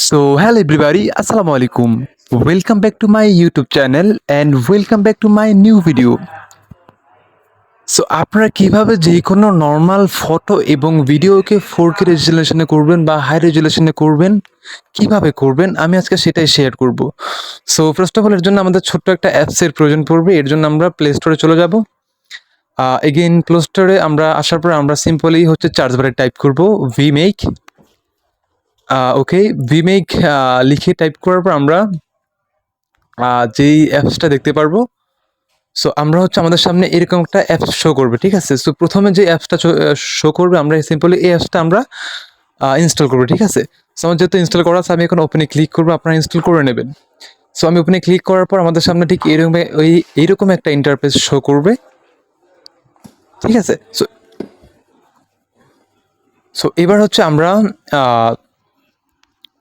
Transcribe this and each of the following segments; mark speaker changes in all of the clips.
Speaker 1: So, hello everybody, Assalamu alaikum. Welcome back to my YouTube channel and welcome back to my new video. So আপনারা কীভাবে যে কোনো normal photo এবং ভিডিওকে four কে রেজুলেশনে করবেন বা হাই রেজুলেশনে করবেন কীভাবে করবেন আমি আজকে সেটাই শেয়ার করব সো ফার্স্ট অফ অল এর জন্য আমাদের ছোট্ট একটা অ্যাপসের প্রয়োজন পড়বে এর জন্য আমরা প্লে স্টোরে চলে যাব এগেইন প্লে স্টোরে আমরা আসার পর আমরা সিম্পলি হচ্ছে চার্জ বারে টাইপ করব ভি মেক ওকে ভিমেক লিখে টাইপ করার পর আমরা যেই অ্যাপসটা দেখতে পারব সো আমরা হচ্ছে আমাদের সামনে এরকম একটা অ্যাপস শো করবে, ঠিক আছে? সো প্রথমে যে অ্যাপসটা শো করবে, আমরা সিম্পলি এই অ্যাপসটা আমরা ইনস্টল করব, ঠিক আছে? সো আমার যেহেতু ইনস্টল করা আছে, আমি এখন ওপেনে ক্লিক করব, আপনারা ইনস্টল করে নেবেন। সো আমি ওপেনে ক্লিক করার পর আমাদের সামনে ঠিক এরকম, ওই এইরকম একটা ইন্টারফেস শো করবে। ঠিক আছে? সো সো এবার হচ্ছে আমরা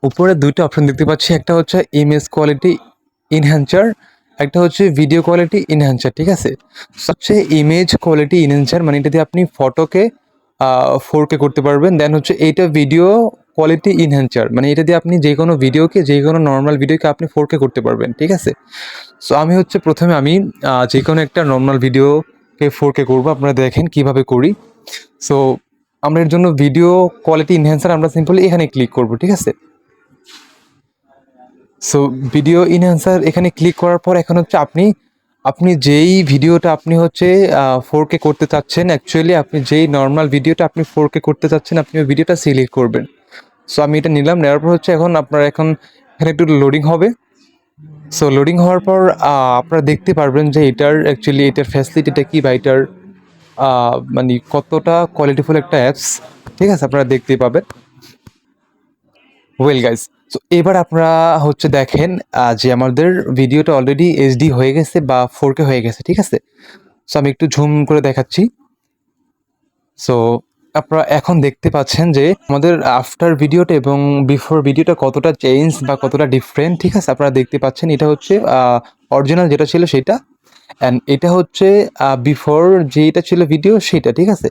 Speaker 1: উপরে দুইটা অপশন দেখতে পাচ্ছি। একটা হচ্ছে ইমেজ কোয়ালিটি ইনহ্যান্সার একটা হচ্ছে ভিডিও কোয়ালিটি ইনহ্যান্সার ঠিক আছে? হচ্ছে ইমেজ কোয়ালিটি ইনহ্যান্সার মানে এটা দিয়ে আপনি ফটোকে ফোর কে করতে পারবেন। দেন হচ্ছে এইটা ভিডিও কোয়ালিটি ইনহ্যান্সার মানে এটা দিয়ে আপনি যে কোনো ভিডিওকে যে কোনো নর্মাল ভিডিওকে আপনি ফোর কে করতে পারবেন, ঠিক আছে? সো আমি হচ্ছে প্রথমে আমি যে কোনো একটা নর্মাল ভিডিওকে ফোর কে করব। আপনারা দেখেন কীভাবে করি। সো আমরা এর জন্য ভিডিও কোয়ালিটি ইনহ্যান্সার আমরা সিম্পলি এখানে ক্লিক করব, ঠিক আছে? সো ভিডিও ইনহ্যান্সার এখানে ক্লিক করার পর এখন হচ্ছে আপনি আপনি যেই ভিডিওটা আপনি হচ্ছে ফোর কে করতে চাচ্ছেন অ্যাকচুয়ালি আপনি যেই নর্মাল ভিডিওটা আপনি ফোর কে করতে চাচ্ছেন, আপনি ওই ভিডিওটা সিলেক্ট করবেন। সো আমি এটা নিলাম, নেওয়ার পর হচ্ছে এখন আপনার এখন এখানে একটু লোডিং হবে। সো লোডিং হওয়ার পর আপনারা দেখতে পারবেন যে এটার অ্যাকচুয়ালি এটার ফ্যাসিলিটিটা কি বা এটার মানে কতটা কোয়ালিটিফুল একটা অ্যাপস ঠিক আছে, আপনারা দেখতেই পাবেন। ওয়েল গাইস তো এবার আপনারা হচ্ছে দেখেন যে আমাদের ভিডিওটা অলরেডি এইচডি হয়ে গেছে বা ফোর কে হয়ে গেছে, ঠিক আছে? সো আমি একটু ঝুম করে দেখাচ্ছি। সো আপনারা এখন দেখতে পাচ্ছেন যে আমাদের আফটার ভিডিওটা এবং বিফোর ভিডিওটা কতটা চেঞ্জ বা কতটা ডিফারেন্ট ঠিক আছে? আপনারা দেখতে পাচ্ছেন, এটা হচ্ছে অরিজিনাল যেটা ছিল সেটা অ্যান্ড এটা হচ্ছে বিফোর যেটা ছিল ভিডিও সেটা, ঠিক আছে?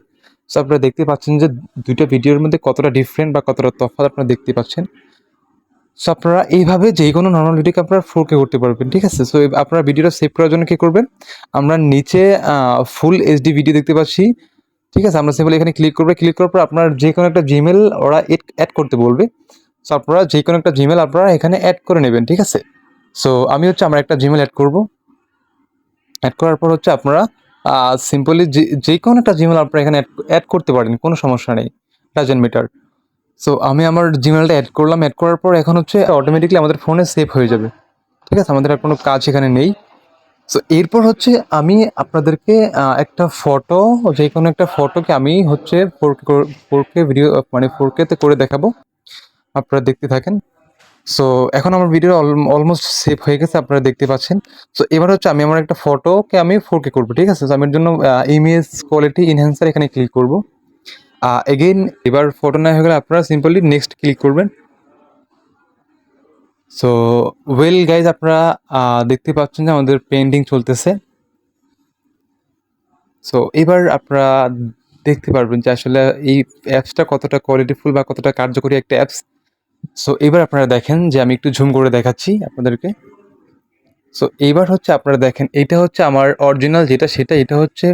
Speaker 1: সো আপনারা দেখতে পাচ্ছেন যে দুইটা ভিডিওর মধ্যে কতটা ডিফারেন্ট বা কতটা তফাৎ আপনারা দেখতে পাচ্ছেন। সো আপনারা এইভাবে যে কোনো নর্মাল ভিডিওকে আপনারা ফোর কে করতে পারবেন, ঠিক আছে? সো আপনারা ভিডিওটা সেভ করার জন্য কি করবেন? আমরা নিচে ফুল এইচডি ভিডিও দেখতে পাচ্ছি, ঠিক আছে? আমরা সিম্পলি এখানে ক্লিক করবে। ক্লিক করার পর আপনার যে কোনো একটা জিমেল ওরা অ্যাড করতে বলবে। সো আপনারা যে কোনো একটা জিমেল আপনারা এখানে অ্যাড করে নেবেন, ঠিক আছে? সো আমি হচ্ছে আমার একটা জিমেল অ্যাড করব। অ্যাড করার পর হচ্ছে আপনারা সিম্পলি যে যে কোনো একটা জিমেল আপনারা এখানে অ্যাড করতে পারেন, কোনো সমস্যা নেই ডাজেন্ট মিটার সো আমি আমার জিমেলটা অ্যাড করলাম অ্যাড করার পর এখন হচ্ছে অটোমেটিকলি আমাদের ফোনে সেভ হয়ে যাবে। ঠিক আছে? আমাদের আর কোনো কাজ এখানে নেই। সো এরপর হচ্ছে আমি আপনাদেরকে একটা ফটো যে কোনো একটা ফটোকে আমি হচ্ছে ফোর ফোর কে ভিডিও মানে ফোর তে করে দেখাবো। আপনারা দেখতে থাকেন। সো এখন আমার ভিডিও অলমোস্ট সেভ হয়ে গেছে, আপনারা দেখতে পাচ্ছেন। সো এবার হচ্ছে আমি আমার একটা ফটোকে আমি ফোর কে করব, ঠিক আছে? সো আমি এর জন্য ইমেজ কোয়ালিটি ইনহ্যান্সার এখানে ক্লিক করব। এগেইন এবার ফটো না হয়ে গেলে আপনারা সিম্পলি নেক্সট ক্লিক করবেন। সো ওয়েল গাইজ আপনারা দেখতে পাচ্ছেন যে আমাদের পেন্ডিং চলতেছে। সো এবার আপনারা দেখতে পারবেন যে আসলে এই অ্যাপসটা কতটা কোয়ালিটিফুল বা কতটা কার্যকরী একটা অ্যাপস সো এবার আপনারা দেখেন যে আমি একটু ঝুম করে দেখাচ্ছি আপনাদেরকে। সো এইবার হচ্ছে আপনারা দেখেন, এটা হচ্ছে আমার অরিজিনাল যেটা, সেটা, এটা হচ্ছে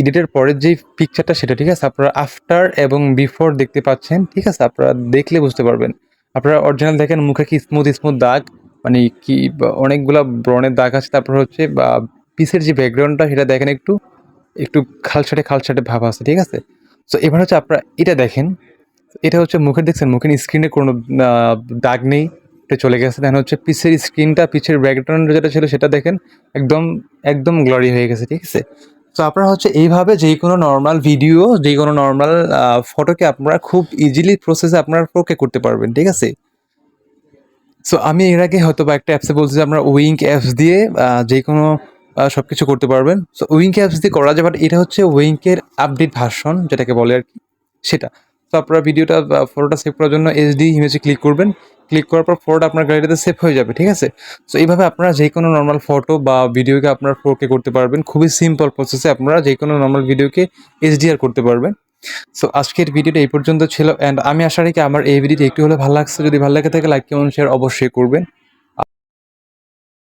Speaker 1: এডিটের পরের যে পিকচারটা সেটা, ঠিক আছে? আপনারা আফটার এবং বিফোর দেখতে পাচ্ছেন, ঠিক আছে? আপনারা দেখলে বুঝতে পারবেন। আপনারা অরিজিনাল দেখেন, মুখে কি স্মুথ স্মুথ দাগ মানে কি, অনেকগুলা ব্রণের দাগ আছে, তারপর হচ্ছে পিসের যে ব্যাকগ্রাউন্ডটা সেটা দেখেন একটু একটু খালসাটে খালসাটে ভাব আছে, ঠিক আছে? সো এবার হচ্ছে আপনারা এটা দেখেন এটা হচ্ছে মুখের দেখছেন মুখের স্ক্রিনে কোনো দাগ নেই, এটা চলে গেছে। দেন হচ্ছে পিসের স্ক্রিনটা পিছের ব্যাকগ্রাউন্ড যেটা ছিল সেটা দেখেন, একদম একদম গ্লোরি হয়ে গেছে, ঠিক আছে? তো আপনারা হচ্ছে এইভাবে যে কোনো নর্মাল ভিডিও যে কোনো নর্মাল ফটোকে আপনারা খুব ইজিলি প্রসেসে আপনারা ফোকে করতে পারবেন, ঠিক আছে? সো আমি এর আগে হয়তো বা একটা অ্যাপসে বলছি যে আমরা উইঙ্ক অ্যাপস দিয়ে যে কোনো সব কিছু করতে পারবেন। সো উইঙ্ক অ্যাপস দিয়ে করা যায় বাট এটা হচ্ছে উইঙ্কের আপডেট ভার্সন যেটাকে বলে আর কি, সেটা। তো আপনারা ভিডিওটা ফটোটা সেভ করার জন্য এইচডি ইমেজে ক্লিক করবেন। ক্লিক করার পর ফটোটা আপনার গ্যালারিতে সেভ হয়ে যাবে, ঠিক আছে? সো এইভাবে আপনারা যে কোনো নর্মাল ফটো বা ভিডিওকে আপনারা ফোরকে করতে পারবেন। খুবই সিম্পল প্রসেসে আপনারা যে কোনো নর্মাল ভিডিওকে এইচডিআর করতে পারবেন। সো আজকের ভিডিওটা এই পর্যন্ত ছিল অ্যান্ড আমি আশা রাখি আমার এই ভিডিওটি একটু হলে ভালো লাগছে। যদি ভালো লাগে থাকে লাইক কেমন শেয়ার অবশ্যই করবেন।